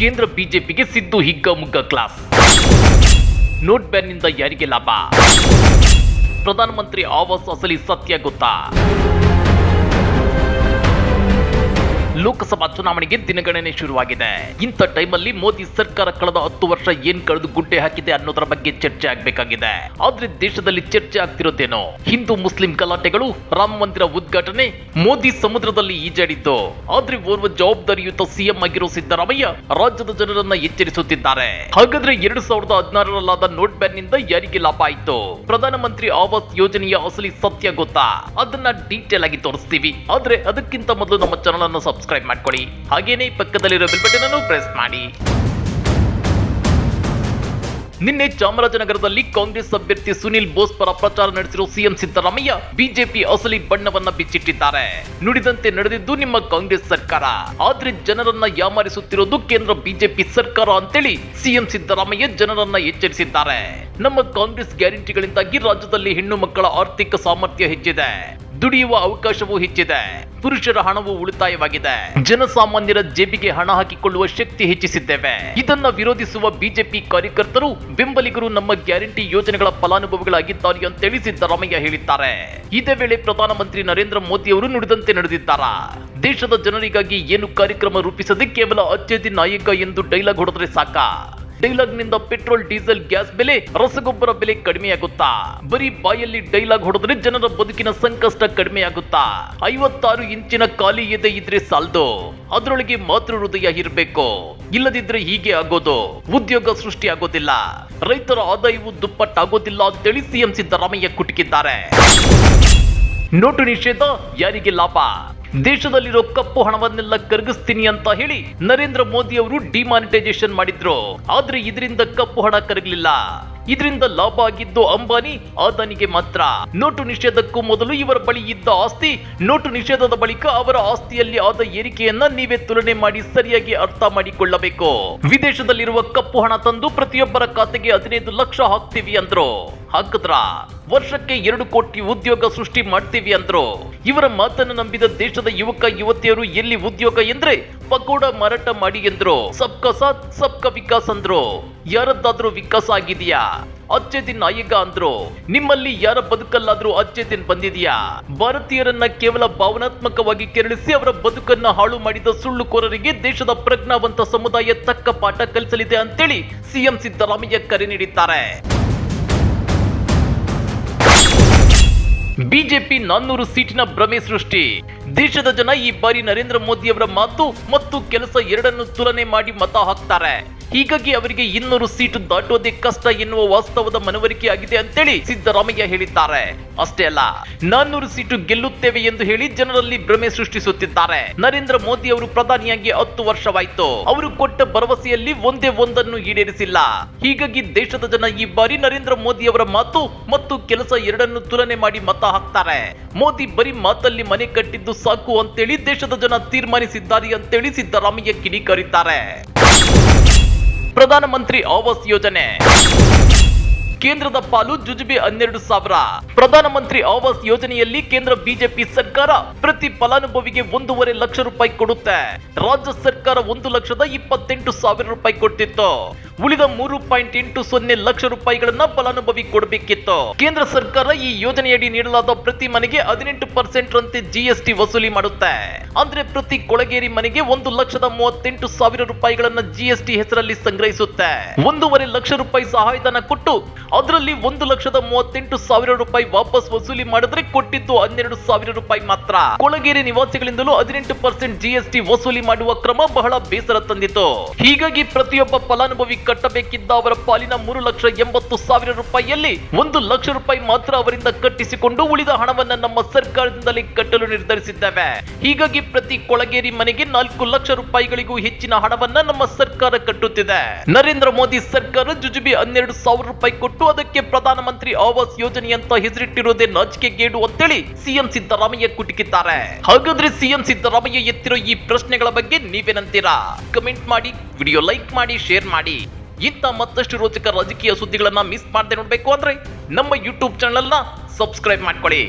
ಕೇಂದ್ರ ಬಿಜೆಪಿಗೆ ಸಿದ್ದು ಹಿಗ್ಗ ಮುಗ್ಗ ಕ್ಲಾಸ್. ನೋಟ್ ಬ್ಯಾನ್ನಿಂದ ಯಾರಿಗೆ ಲಾಭ? ಪ್ರಧಾನಮಂತ್ರಿ ಆವಾಸ್ ಅಸಲಿ ಸತ್ಯ ಗೊತ್ತಾ? ಲೋಕಸಭಾ ಚುನಾವಣೆಗೆ ದಿನಗಣನೆ ಶುರುವಾಗಿದೆ. ಇಂಥ ಟೈಮಲ್ಲಿ ಮೋದಿ ಸರ್ಕಾರ ಕಳೆದ ಹತ್ತು ವರ್ಷ ಏನ್ ಕಳೆದು ಗುಡ್ಡೆ ಹಾಕಿದೆ ಅನ್ನೋದರ ಬಗ್ಗೆ ಚರ್ಚೆ ಆಗ್ಬೇಕಾಗಿದೆ. ಆದ್ರೆ ದೇಶದಲ್ಲಿ ಚರ್ಚೆ ಆಗ್ತಿರೋದೇನೋ? ಹಿಂದೂ ಮುಸ್ಲಿಂ ಗಲಾಟೆಗಳು, ರಾಮ ಮಂದಿರ ಉದ್ಘಾಟನೆ ಮೋದಿ ಸಮುದ್ರದಲ್ಲಿ ಈಜಾಡಿದ್ದು. ಆದ್ರೆ ಓರ್ವ ಜವಾಬ್ದಾರಿಯುತ ಸಿಎಂ ಆಗಿರೋ ಸಿದ್ದರಾಮಯ್ಯ ರಾಜ್ಯದ ಜನರನ್ನ ಎಚ್ಚರಿಸುತ್ತಿದ್ದಾರೆ. ಹಾಗಾದ್ರೆ ಎರಡು ಸಾವಿರದ ಹದಿನಾರರಲ್ಲಾದ ನೋಟ್ ಬ್ಯಾನ್ನಿಂದ ಯಾರಿಗೆ ಲಾಭ ಆಯ್ತು? ಪ್ರಧಾನಮಂತ್ರಿ ಆವಾಸ್ ಯೋಜನೆಯ ಅಸಲಿ ಸತ್ಯ ಗೊತ್ತಾ? ಅದನ್ನ ಡೀಟೇಲ್ ಆಗಿ ತೋರಿಸ್ತೀವಿ. ಆದ್ರೆ ಅದಕ್ಕಿಂತ ಮೊದಲು ನಮ್ಮ ಚಾನಲ್ ಅನ್ನು ಸಬ್ಸ್ಕ್ರೈಬ್ ಮಾಡ್ಕೊಳ್ಳಿ. ಹಾಗೇನೇ ಪಕ್ಕದಲ್ಲಿರೋ ಬೆಲ್ ಬಟನ್ ಅನ್ನು ಪ್ರೆಸ್ ಮಾಡಿ. ನಿನ್ನೆ ಚಾಮರಾಜನಗರದಲ್ಲಿ ಕಾಂಗ್ರೆಸ್ ಅಭ್ಯರ್ಥಿ ಸುನಿಲ್ ಬೋಸ್ ಪರ ಪ್ರಚಾರ ನಡೆಸಿರುವ ಸಿಎಂ ಸಿದ್ದರಾಮಯ್ಯ ಬಿಜೆಪಿ ಅಸಲಿ ಬಣ್ಣವನ್ನ ಬಿಚ್ಚಿಟ್ಟಿದ್ದಾರೆ. ನುಡಿದಂತೆ ನಡೆದಿದ್ದು ನಿಮ್ಮ ಕಾಂಗ್ರೆಸ್ ಸರ್ಕಾರ. ಆದ್ರೆ ಜನರನ್ನ ಯಾಮಾರಿಸುತ್ತಿರೋದು ಕೇಂದ್ರ ಬಿಜೆಪಿ ಸರ್ಕಾರ ಅಂತೇಳಿ ಸಿಎಂ ಸಿದ್ದರಾಮಯ್ಯ ಜನರನ್ನ ಎಚ್ಚರಿಸಿದ್ದಾರೆ. ನಮ್ಮ ಕಾಂಗ್ರೆಸ್ ಗ್ಯಾರಂಟಿಗಳಿಂದಾಗಿ ರಾಜ್ಯದಲ್ಲಿ ಹೆಣ್ಣು ಮಕ್ಕಳ ಆರ್ಥಿಕ ಸಾಮರ್ಥ್ಯ ಹೆಚ್ಚಿದೆ. ದುಡಿಯುವ ಅವಕಾಶವೂ ಹೆಚ್ಚಿದೆ. ಪುರುಷರ ಹಣವು ಉಳಿತಾಯವಾಗಿದೆ. ಜನಸಾಮಾನ್ಯರ ಜೇಬಿಗೆ ಹಣ ಹಾಕಿಕೊಳ್ಳುವ ಶಕ್ತಿ ಹೆಚ್ಚಿಸಿದ್ದೇವೆ. ಇದನ್ನ ವಿರೋಧಿಸುವ ಬಿಜೆಪಿ ಕಾರ್ಯಕರ್ತರು ಬೆಂಬಲಿಗರು ನಮ್ಮ ಗ್ಯಾರಂಟಿ ಯೋಜನೆಗಳ ಫಲಾನುಭವಿಗಳಾಗಿದ್ದಾರೆ ತಿಳಿಸಿದ್ದ ಸಿದ್ದರಾಮಯ್ಯ ಹೇಳಿದ್ದಾರೆ. ಇದೇ ವೇಳೆ ಪ್ರಧಾನಮಂತ್ರಿ ನರೇಂದ್ರ ಮೋದಿ ಅವರು ನುಡಿದಂತೆ ನಡೆದಿದ್ದಾರೆ? ದೇಶದ ಜನರಿಗಾಗಿ ಏನು ಕಾರ್ಯಕ್ರಮ ರೂಪಿಸದೆ ಕೇವಲ ಅತ್ಯಧಿ ನಾಯಕ ಎಂದು ಡೈಲಾಗ್ ಹೊಡೆದ್ರೆ ಸಾಕಾ? ಡೈಲಾಗ್ನಿಂದ ಪೆಟ್ರೋಲ್, ಡೀಸೆಲ್, ಗ್ಯಾಸ್ ಬೆಲೆ, ರಸಗೊಬ್ಬರ ಬೆಲೆ ಕಡಿಮೆಯಾಗುತ್ತಾ? ಬರೀ ಬಾಯಲ್ಲಿ ಡೈಲಾಗ್ ಹೊಡೆದ್ರೆ ಜನರ ಬದುಕಿನ ಸಂಕಷ್ಟ ಕಡಿಮೆಯಾಗುತ್ತಾ? ಐವತ್ತಾರು ಇಂಚಿನ ಖಾಲಿ ಎದೆ ಇದ್ರೆ ಸಾಲ್ದು. ಅದರೊಳಗೆ ಮಾತೃ ಹೃದಯ ಇರಬೇಕು. ಇಲ್ಲದಿದ್ರೆ ಹೀಗೆ ಆಗೋದು. ಉದ್ಯೋಗ ಸೃಷ್ಟಿ ಆಗೋದಿಲ್ಲ ರೈತರ ಆದಾಯವು ದುಪ್ಪಟ್ಟಾಗೋದಿಲ್ಲ ಅಂತೇಳಿ ಸಿಎಂ ಸಿದ್ದರಾಮಯ್ಯ ಕುಟುಕಿದ್ದಾರೆ. ನೋಟು ನಿಷೇಧ, ಯಾರಿಗೆ ಲಾಭ? ದೇಶದಲ್ಲಿರೋ ಕಪ್ಪು ಹಣವನ್ನೆಲ್ಲ ಕರಗಿಸ್ತೀನಿ ಅಂತ ಹೇಳಿ ನರೇಂದ್ರ ಮೋದಿ ಅವರು ಡಿಮಾನಿಟೈಸೇಷನ್ ಮಾಡಿದ್ರು. ಆದ್ರೆ ಇದರಿಂದ ಕಪ್ಪು ಹಣ ಕರಗಲಿಲ್ಲ. ಇದರಿಂದ ಲಾಭ ಆಗಿದ್ದು ಅಂಬಾನಿ ಅದಾನಿಗೆ ಮಾತ್ರ. ನೋಟು ನಿಷೇಧಕ್ಕೂ ಮೊದಲು ಇವರ ಬಳಿ ಇದ್ದ ಆಸ್ತಿ, ನೋಟು ನಿಷೇಧದ ಬಳಿಕ ಅವರ ಆಸ್ತಿಯಲ್ಲಿ ಆದ ಏರಿಕೆಯನ್ನ ನೀವೇ ತುಲನೆ ಮಾಡಿ ಸರಿಯಾಗಿ ಅರ್ಥ ಮಾಡಿಕೊಳ್ಳಬೇಕು. ವಿದೇಶದಲ್ಲಿರುವ ಕಪ್ಪು ಹಣ ತಂದು ಪ್ರತಿಯೊಬ್ಬರ ಖಾತೆಗೆ ಹದಿನೈದು ಲಕ್ಷ ಹಾಕ್ತೀವಿ ಅಂದ್ರು. ಹಾಕಿದ್ರ? ವರ್ಷಕ್ಕೆ ಎರಡು ಕೋಟಿ ಉದ್ಯೋಗ ಸೃಷ್ಟಿ ಮಾಡ್ತೀವಿ ಅಂದ್ರು. ಇವರ ಮಾತನ್ನು ನಂಬಿದ ದೇಶದ ಯುವಕ, ಯುವತಿಯರು ಎಲ್ಲಿ ಉದ್ಯೋಗ ಎಂದ್ರೆ ಪಕೋಡ ಮಾರಾಟ ಮಾಡಿ ಎಂದ್ರು. ಸಬ್ಕಾ ಸಾಥ್, ಸಬ್ಕಾ ವಿಕಾಸ್ ಅಂದ್ರು. ಯಾರದ್ದಾದ್ರೂ ವಿಕಾಸ ಆಗಿದೆಯಾ? ಅಚ್ಚೆ ದಿನ್ ನಾಯಕ ಅಂದ್ರು. ನಿಮ್ಮಲ್ಲಿ ಯಾರ ಬದುಕಲ್ಲಾದ್ರೂ ಅಚ್ಚೆ ದಿನ್ ಬಂದಿದೆಯಾ? ಭಾರತೀಯರನ್ನ ಕೇವಲ ಭಾವನಾತ್ಮಕವಾಗಿ ಕೆರಳಿಸಿ ಅವರ ಬದುಕನ್ನ ಹಾಳು ಮಾಡಿದ ಸುಳ್ಳುಕೋರರಿಗೆ ದೇಶದ ಪ್ರಜ್ಞಾವಂತ ಸಮುದಾಯ ತಕ್ಕ ಪಾಠ ಕಲಿಸಲಿದೆ ಅಂತೇಳಿ ಸಿಎಂ ಸಿದ್ದರಾಮಯ್ಯ ಕರೆ ನೀಡಿದ್ದಾರೆ. ಬಿಜೆಪಿ ನಾನ್ನೂರು ಸೀಟಿನ ಭ್ರಮೆ ಸೃಷ್ಟಿ. ದೇಶದ ಜನ ಈ ಬಾರಿ ನರೇಂದ್ರ ಮೋದಿ ಅವರ ಮಾತು ಮತ್ತು ಕೆಲಸ ಎರಡನ್ನು ತುಲನೆ ಮಾಡಿ ಮತ ಹಾಕ್ತಾರೆ. ಹೀಗಾಗಿ ಅವರಿಗೆ ಇನ್ನೂರು ಸೀಟು ದಾಟುವುದೇ ಕಷ್ಟ ಎನ್ನುವ ವಾಸ್ತವದ ಮನವರಿಕೆ ಆಗಿದೆ ಅಂತೇಳಿ ಸಿದ್ದರಾಮಯ್ಯ ಹೇಳಿದ್ದಾರೆ. ಅಷ್ಟೇ ಅಲ್ಲ, ನಾನ್ನೂರು ಸೀಟು ಗೆಲ್ಲುತ್ತೇವೆ ಎಂದು ಹೇಳಿ ಜನರಲ್ಲಿ ಭ್ರಮೆ ಸೃಷ್ಟಿಸುತ್ತಿದ್ದಾರೆ. ನರೇಂದ್ರ ಮೋದಿ ಅವರು ಪ್ರಧಾನಿಯಾಗಿ ಹತ್ತು ವರ್ಷವಾಯಿತು. ಅವರು ಕೊಟ್ಟ ಭರವಸೆಯಲ್ಲಿ ಒಂದೇ ಒಂದನ್ನು ಈಡೇರಿಸಿಲ್ಲ. ಹೀಗಾಗಿ ದೇಶದ ಜನ ಈ ಬಾರಿ ನರೇಂದ್ರ ಮೋದಿ ಅವರ ಮಾತು ಮತ್ತು ಕೆಲಸ ಎರಡನ್ನು ತುಲನೆ ಮಾಡಿ ಮತ ಹಾಕ್ತಾರೆ. ಮೋದಿ ಬರೀ ಮಾತಲ್ಲಿ ಮನೆ ಕಟ್ಟಿದ್ದು ಸಾಕು ಅಂತೇಳಿ ದೇಶದ ಜನ ತೀರ್ಮಾನಿಸಿದ್ದಾರೆ ಅಂತೇಳಿ ಸಿದ್ದರಾಮಯ್ಯ ಕಿಡಿಕಾರಿದ್ದಾರೆ. ಪ್ರಧಾನಮಂತ್ರಿ ಆವಾಸ್ ಯೋಜನೆ. ಕೇಂದ್ರದ ಪಾಲು ಜುಜುಬಿ ಹನ್ನೆರಡು ಸಾವಿರ. ಪ್ರಧಾನಮಂತ್ರಿ ಆವಾಸ್ ಯೋಜನೆಯಲ್ಲಿ ಕೇಂದ್ರ ಬಿಜೆಪಿ ಸರ್ಕಾರ ಪ್ರತಿ ಫಲಾನುಭವಿಗೆ ಒಂದೂವರೆ ಲಕ್ಷ ರೂಪಾಯಿ ಕೊಡುತ್ತೆ. ರಾಜ್ಯ ಸರ್ಕಾರ ಒಂದು ಲಕ್ಷದ ಇಪ್ಪತ್ತೆಂಟು ಸಾವಿರ ರೂಪಾಯಿ ಕೊಡ್ತಿತ್ತು ಉಳಿದ ಮೂರು ಪಾಯಿಂಟ್ ಎಂಟು ಸೊನ್ನೆ ಲಕ್ಷ ರೂಪಾಯಿಗಳನ್ನ ಫಲಾನುಭವಿ ಕೊಡಬೇಕಿತ್ತು. ಕೇಂದ್ರ ಸರ್ಕಾರ ಈ ಯೋಜನೆಯಡಿ ನೀಡಲಾದ ಪ್ರತಿ ಮನೆಗೆ ಹದಿನೆಂಟು ಪರ್ಸೆಂಟ್ ರಂತೆ ಜಿಎಸ್ಟಿ ವಸೂಲಿ ಮಾಡುತ್ತೆ. ಅಂದ್ರೆ ಪ್ರತಿ ಕೊಳಗೇರಿ ಮನೆಗೆ ಒಂದು ಲಕ್ಷದ ಮೂವತ್ತೆಂಟು ಸಾವಿರ ರೂಪಾಯಿಗಳನ್ನ ಜಿಎಸ್ಟಿ ಹೆಸರಲ್ಲಿ ಸಂಗ್ರಹಿಸುತ್ತೆ. ಒಂದೂವರೆ ಲಕ್ಷ ರೂಪಾಯಿ ಸಹಾಯಧನ ಕೊಟ್ಟು ಅದರಲ್ಲಿ ಒಂದು ಲಕ್ಷದ ಮೂವತ್ತೆಂಟು ಸಾವಿರ ರೂಪಾಯಿ ವಾಪಸ್ ವಸೂಲಿ ಮಾಡಿದ್ರೆ ಕೊಟ್ಟಿದ್ದು ಹನ್ನೆರಡು ಸಾವಿರ ರೂಪಾಯಿ ಮಾತ್ರ. ಕೊಳಗೇರಿ ನಿವಾಸಿಗಳಿಂದಲೂ ಹದಿನೆಂಟು ಪರ್ಸೆಂಟ್ ಜಿಎಸ್ಟಿ ವಸೂಲಿ ಮಾಡುವ ಕ್ರಮ ಬಹಳ ಬೇಸರ ತಂದಿತು. ಹೀಗಾಗಿ ಪ್ರತಿಯೊಬ್ಬ ಫಲಾನುಭವಿ ಕಟ್ಟಬೇಕಿದ್ದ ಅವರ ಪಾಲಿನ ಮೂರು ಲಕ್ಷ ಎಂಬತ್ತು ಸಾವಿರ ರೂಪಾಯಿಯಲ್ಲಿ ಒಂದು ಲಕ್ಷ ರೂಪಾಯಿ ಮಾತ್ರ ಅವರಿಂದ ಕಟ್ಟಿಸಿಕೊಂಡು ಉಳಿದ ಹಣವನ್ನ ನಮ್ಮ ಸರ್ಕಾರದಿಂದಲೇ ಕಟ್ಟಲು ನಿರ್ಧರಿಸಿದ್ದೇವೆ. ಹೀಗಾಗಿ ಪ್ರತಿ ಕೊಳಗೇರಿ ಮನೆಗೆ ನಾಲ್ಕು ಲಕ್ಷ ರೂಪಾಯಿಗಳಿಗೂ ಹೆಚ್ಚಿನ ಹಣವನ್ನ ನಮ್ಮ ಸರ್ಕಾರ ಕಟ್ಟುತ್ತಿದೆ. ನರೇಂದ್ರ ಮೋದಿ ಸರ್ಕಾರ ಜುಜುಬಿ ಹನ್ನೆರಡು ಸಾವಿರ ರೂಪಾಯಿ ಕೊಟ್ಟು ಅದಕ್ಕೆ ಪ್ರಧಾನಮಂತ್ರಿ ಆವಾಸ್ ಯೋಜನೆ ಅಂತ ಹೆಸರಿಟ್ಟಿರೋದೇ ನಾಚಿಕೆಗೇಡು ಅಂತೇಳಿ ಸಿಎಂ ಸಿದ್ದರಾಮಯ್ಯ ಕುಟುಕಿದ್ದಾರೆ. ಹಾಗಾದ್ರೆ ಸಿಎಂ ಸಿದ್ದರಾಮಯ್ಯ ಎತ್ತಿರೋ ಈ ಪ್ರಶ್ನೆಗಳ ಬಗ್ಗೆ ನೀವೇನಂತೀರಾ? ಕಮೆಂಟ್ ಮಾಡಿ ವಿಡಿಯೋ ಲೈಕ್ ಮಾಡಿ ಶೇರ್ ಮಾಡಿ. ಇಂಥ ಮತ್ತಷ್ಟು ರೋಚಕ ರಾಜಕೀಯ ಸುದ್ದಿಗಳನ್ನ ಮಿಸ್ ಮಾಡದೆ ನೋಡ್ಬೇಕು ಅಂದ್ರೆ ನಮ್ಮ ಯೂಟ್ಯೂಬ್ ಚಾನಲ್ನ ಸಬ್ಸ್ಕ್ರೈಬ್ ಮಾಡ್ಕೊಳ್ಳಿ.